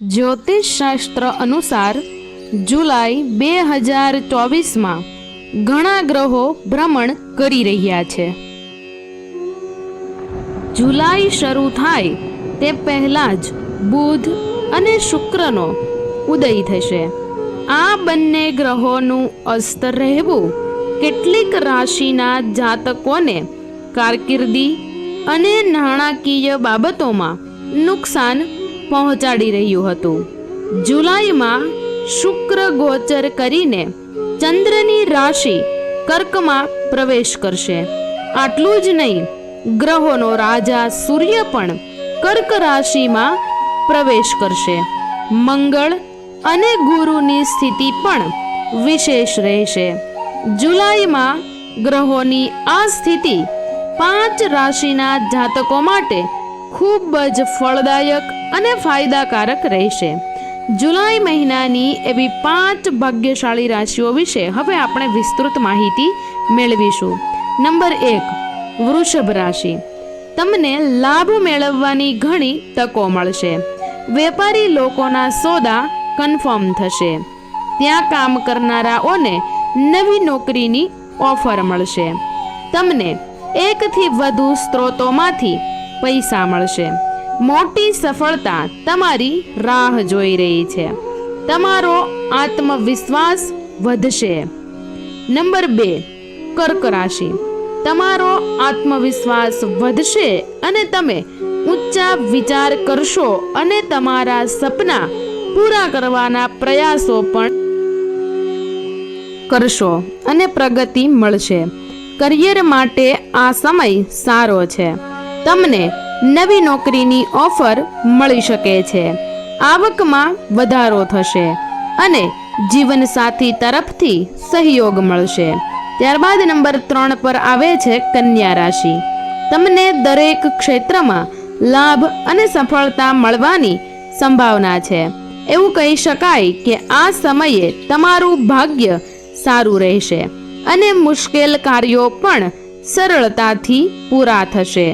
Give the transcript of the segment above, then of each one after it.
જ્યોતિષ શાસ્ત્ર અનુસાર જુલાઈ બે હજાર ચોવીસમાં ઘણા ગ્રહો ભ્રમણ કરી રહ્યા છે. જુલાઈ શરૂ થાય તે પહેલાં જ બુધ અને શુક્રનો ઉદય થશે. આ બંને ગ્રહોનું અસ્ત રહેવું કેટલીક રાશિના જાતકોને કારકિર્દી અને નાણાકીય બાબતોમાં નુકસાન પહોંચાડી રહ્યું હતું. જુલાઈમાં શુક્ર ગોચર કરીને ચંદ્રની રાશિ કર્કમાં પ્રવેશ કરશે. આટલું જ નહીં, ગ્રહોનો રાજા સૂર્ય પણ કર્ક રાશિમાં પ્રવેશ કરશે. મંગળ અને ગુરુની સ્થિતિ પણ વિશેષ રહેશે. જુલાઈમાં ગ્રહોની આ સ્થિતિ પાંચ રાશિના જાતકો માટે ખૂબ જ ફળદાયક અને ફાયદાકારક રહેશે. જુલાઈ મહિનાની એવી પાંચ ભાગ્યશાળી રાશિઓ વિશે હવે આપણે વિસ્તૃત માહિતી મેળવીશું. નંબર એક, વૃષભ રાશિ. તમને લાભ મેળવવાની ઘણી તકો મળશે. વેપારી લોકોના સોદા કન્ફર્મ થશે. ત્યાં કામ કરનારાઓને નવી નોકરીની ઓફર મળશે. તમને એકથી વધુ સ્ત્રોતોમાંથી પૈસા મળશે. મોટી સફળતા તમારી રાહ જોઈ રહી છે. તમારો આત્મવિશ્વાસ વધશે. નંબર બે, કર્ક રાશિ. તમારો આત્મવિશ્વાસ વધશે અને તમે ઊંચા વિચાર કરશો અને તમારા સપના પૂરા કરવાના પ્રયાસો પણ કરશો અને પ્રગતિ મળશે. કરિયર માટે આ સમય સારો છે. તમને નવી નોકરીની ઓફર મળી શકે છે. આવકમાં વધારો થશે અને જીવનસાથી તરફથી સહયોગ મળશે. ત્યારબાદ નંબર ત્રણ પર આવે છે કન્યા રાશિ. તમને દરેક ક્ષેત્રમાં લાભ અને સફળતા મળવાની સંભાવના છે. એવું કહી શકાય કે આ સમયે તમારું ભાગ્ય સારું રહેશે અને મુશ્કેલ કાર્યો પણ સરળતાથી પૂરા થશે.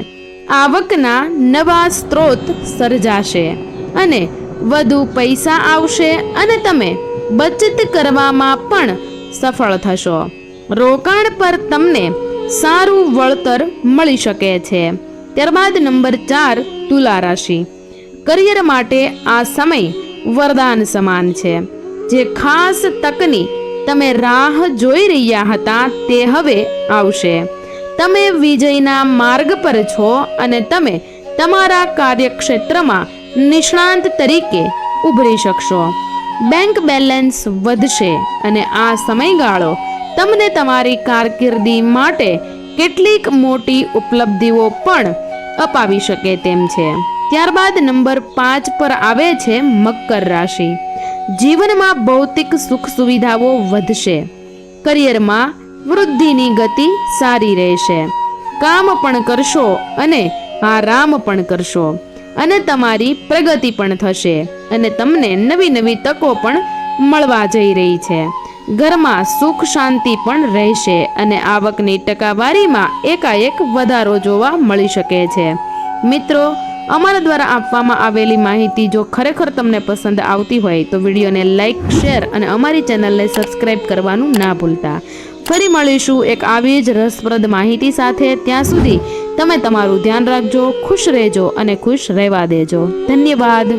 આવકના નવા સ્ત્રોત સર્જાશે અને વધુ પૈસા આવશે અને તમે બચત કરવામાં પણ સફળ થશો. રોકાણ પર તમને સારું વળતર મળી શકે છે. ત્યારબાદ નંબર ચાર, તુલા રાશિ. કરિયર માટે આ સમય વરદાન સમાન છે. જે ખાસ તકની તમે રાહ જોઈ રહ્યા હતા તે હવે આવશે. તમે વિજયના માર્ગ પર છો અને તમે તમારા કાર્યક્ષેત્રમાં નિષ્ણાંત તરીકે ઉભરી શકશો. બેંક બેલેન્સ વધશે અને આ સમયગાળો તમને તમારી કારકિર્દી માટે કેટલીક મોટી ઉપલબ્ધિઓ પણ અપાવી શકે તેમ છે. ત્યારબાદ નંબર પાંચ પર આવે છે મકર રાશિ. જીવનમાં ભૌતિક સુખ સુવિધાઓ વધશે. કરિયરમાં વૃદ્ધિની ગતિ સારી રહેશે. કામ પણ કરશો અને આરામ પણ કરશો. અને તમારી પ્રગતિ પણ થશે. અને તમને નવી નવી તકો પણ મળવા જઈ રહી છે. ઘરમાં સુખ શાંતિ પણ રહેશે અને આવકની ટકાવારીમાં એકાએક વધારો જોવા મળી શકે છે. મિત્રો અમારા દ્વારા આપવામાં આવેલી માહિતી જો ખરેખર તમને પસંદ આવતી હોય તો વિડીયોને લાઇક શેર અને અમારી ચેનલને સબસ્ક્રાઇબ કરવાનું ના ભૂલતા. ફરી મળીશું એક આવી જ રસપ્રદ માહિતી સાથે. ત્યાં સુધી તમે તમારું ધ્યાન રાખજો, ખુશ રહેજો અને ખુશ રહેવા દેજો. ધન્યવાદ.